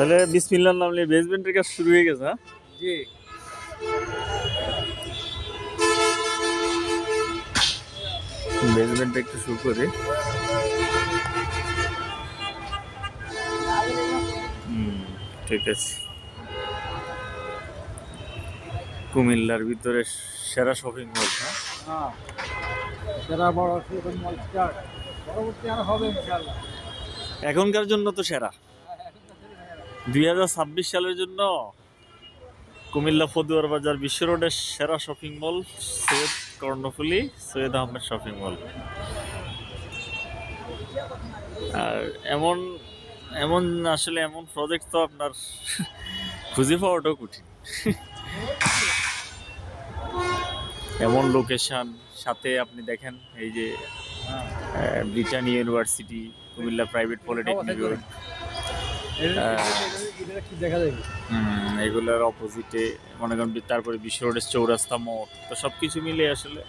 তাহলে বিসমিল্লার নাম নিয়ে বেসমেন্টের কাজ শুরু হয়ে গেছে হ্যাঁ? জি। বেসমেন্টটা একটু শুরু করে। ঠিক আছে। কুমিল্লার ভিতরে সেরা শপিং মল হ্যাঁ? হ্যাঁ। যারা বড় সেরকম মল পরবর্তী আর হবে ইনশাআল্লাহ। এখনকার জন্য তো সেরা। দুই হাজার ছাব্বিশ সালের জন্য কুমিল্লা ফদুয়ার বাজার বিশ্ব রোডের সেরা shopping mall Syed Karnaphuli Syed Ahmed shopping mall. আর এমন এমন আসলে এমন প্রজেক্ট তো আপনার খুঁজে পাওয়াটাও কঠিন। এমন লোকেশন সাথে আপনি দেখেন এই যে আহ, Britannia university Comilla private polytechnic এগুলোর অপোজিটে মনে করেন তারপরে বিশ্ব রোডের চৌরাস্তা মোড় তো সব কিছু মিলে আসলে।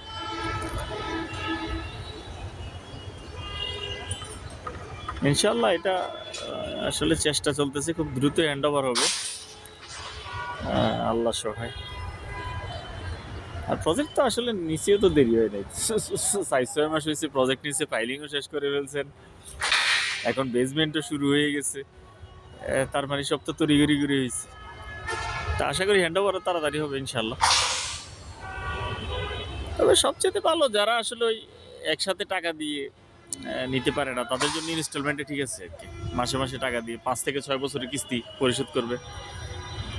ইনশাল্লাহ এটা আসলে চেষ্টা চলতেছে খুব দ্রুত হ্যান্ড ওভার হবে আল্লাহ সহায়। আর প্রজেক্ট তো আসলে নিচেও তো দেরি হয় নাই। সাইজ ছয় মাস হয়েছে প্রজেক্ট নিচে ফাইলিংও শেষ করে ফেলছেন। এখন বেসমেন্টও শুরু হয়ে গেছে। তার মানে সব তো তড়িগড়ি করে হয়েছে তা আশা করি হ্যান্ড ওভারও তাড়াতাড়ি হবে ইনশাল্লাহ তবে সবচেয়ে ভালো যারা আসলে ওই একসাথে টাকা দিয়ে নিতে পারে না, তাদের জন্য ইনস্টলমেন্টে ঠিক আছে আর কি। মাসে মাসে টাকা দিয়ে পাঁচ থেকে ছয় বছরের কিস্তি পরিশোধ করবে।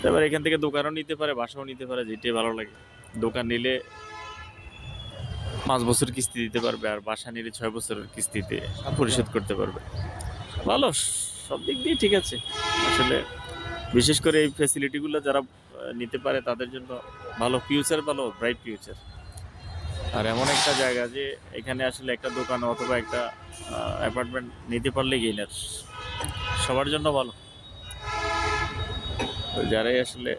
এবার এখান থেকে দোকানও নিতে পারে, বাসাও নিতে পারে, যেটাই ভালো লাগে। দোকান নিলে পাঁচ বছর কিস্তি দিতে পারবে আর বাসা নিলে ছয় বছরের কিস্তিতে পরিশোধ করতে পারবে। ভালো। সব দিক দিয়ে ঠিক আছে। আসলে বিশেষ করে এই ফ্যাসিলিটিগুলো যারা নিতে পারে তাদের জন্য ভালো ফিউচার ভালো ব্রাইট ফিউচার আর এমন একটা জায়গা যে এখানে আসলে একটা দোকান অথবা একটা অ্যাপার্টমেন্ট নিতে পারলে গেইনার সবার জন্য ভালো। যারাই আসলে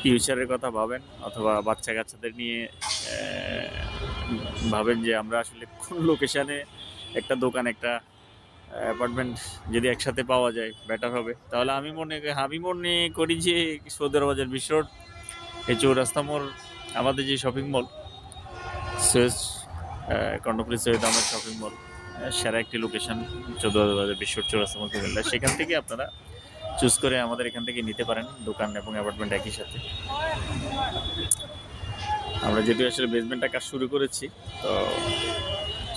ফিউচারের কথা ভাবেন অথবা বাচ্চা কাচ্চাদের নিয়ে ভাবেন যে আমরা আসলে কোন লোকেশানে একটা দোকান, একটা অ্যাপার্টমেন্ট যদি একসাথে পাওয়া যায় বেটার হবে। তাহলে আমি মনে আমি মনে করি যে সৌদের বাজার বিশ্ব রোড, এই চৌরাস্তা মোড় আমাদের যে শপিং মল সৈয়দ আহ, কর্ণফুলি সৈয়দ আহমেদ শপিং মল সেরা একটি লোকেশন চৌদ্দ বাজার বিশ্ব রোড, চৌরাস্তা মোড় সেখান থেকে আপনারা চুজ করে আমাদের এখান থেকে নিতে পারেন দোকান এবং অ্যাপার্টমেন্ট একই সাথে। আমরা যেহেতু আসলে বেসমেন্টটা কাজ শুরু করেছি তো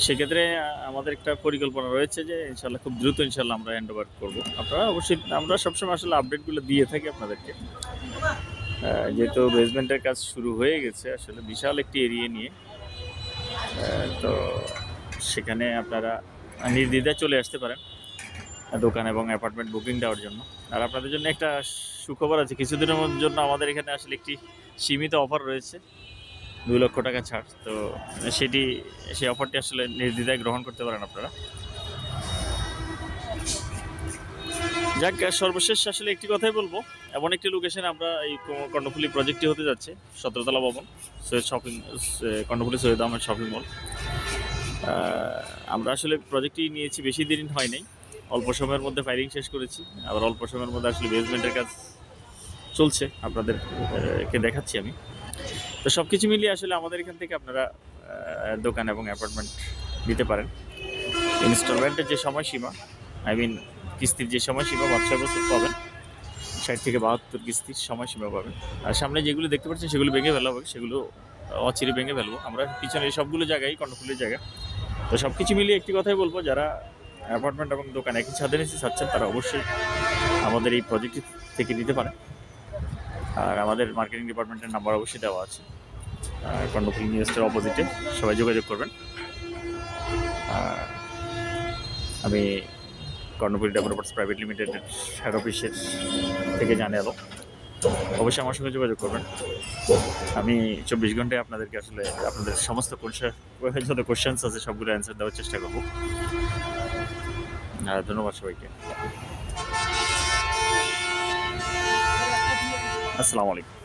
সেক্ষেত্রে আমাদের একটা পরিকল্পনা রয়েছে যে ইনশাল্লাহ খুব দ্রুত ইনশাল্লাহ আমরা হ্যান্ড ওভার করব। আপনারা অবশ্যই, আমরা সবসময় আসলে আপডেটগুলো দিয়ে থাকি আপনাদেরকে। যেহেতু বেসমেন্টের কাজ শুরু হয়ে গেছে, আসলে বিশাল একটি এরিয়া নিয়ে। তো সেখানে আপনারা নির্দ্বিধায় চলে আসতে পারেন, দোকান এবং অ্যাপার্টমেন্ট বুকিং দেওয়ার জন্য। আর আপনাদের জন্য একটা সুখবর আছে, কিছুদিনের জন্য আমাদের এখানে আসলে একটি সীমিত অফার রয়েছে। দুই লক্ষ টাকা ছাড়। তো সেটি, সেই অফারটি আসলে নির্দ্বিধায় গ্রহণ করতে পারেন আপনারা। যাক সর্বশেষ আসলে একটি কথাই বলব। এমন একটি লোকেশনে আমরা এই কর্ণফুলি প্রজেক্টটি হতে যাচ্ছে, সতেরোতলা ভবন, Syed shopping Karnaphuli Syed Ahmed shopping mall. আমরা আসলে প্রজেক্টটি নিয়েছি, বেশি দিন হয় নাই। অল্প সময়ের মধ্যে ফাইলিং শেষ করেছি। আবার অল্প সময়ের মধ্যে আসলে বেসমেন্টের কাজ চলছে। আপনাদেরকে দেখাচ্ছি আমি। তো সব কিছু মিলিয়ে আসলে আমাদের এখান থেকে আপনারা দোকান এবং অ্যাপার্টমেন্ট দিতে পারেন। ইনস্টলমেন্টের যে সময়সীমা আই মিন কিস্তির যে সময়সীমা পাঁচ ছয় বছর পাবেন। ষাট থেকে বাহাত্তর কিস্তির সময়সীমা পাবেন। আর সামনে যেগুলো দেখতে পাচ্ছেন, সেগুলো ভেঙে ফেলা হবে, সেগুলো অচিরে ভেঙে ফেলব। আমরা পিছনে সবগুলো জায়গায়, কর্ণফুলের জায়গা তো সব কিছু মিলিয়ে একটি কথাই বলব, যারা অ্যাপার্টমেন্ট এবং দোকান একই ছাদের নিচে চাচ্ছেন তারা অবশ্যই আমাদের এই প্রজেক্ট থেকে নিতে পারেন। আর আমাদের মার্কেটিং ডিপার্টমেন্টের নাম্বার অবশ্যই দেওয়া আছে। কর্ণফুলি নিউজটার অপোজিটে সবাই যোগাযোগ করবেন। আমি কর্ণফুলি ডেভেলপার্স প্রাইভেট লিমিটেডের হেড অফিসের থেকে জানে এলো অবশ্যই আমার সঙ্গে যোগাযোগ করবেন। আমি চব্বিশ ঘন্টায় আপনাদেরকে আসলে আপনাদের সমস্ত যত কোশ্চেন্স আছে, সবগুলো অ্যান্সার দেওয়ার চেষ্টা করব। ধন্যবাদ সবাইকে। আসসালামু আলাইকুম।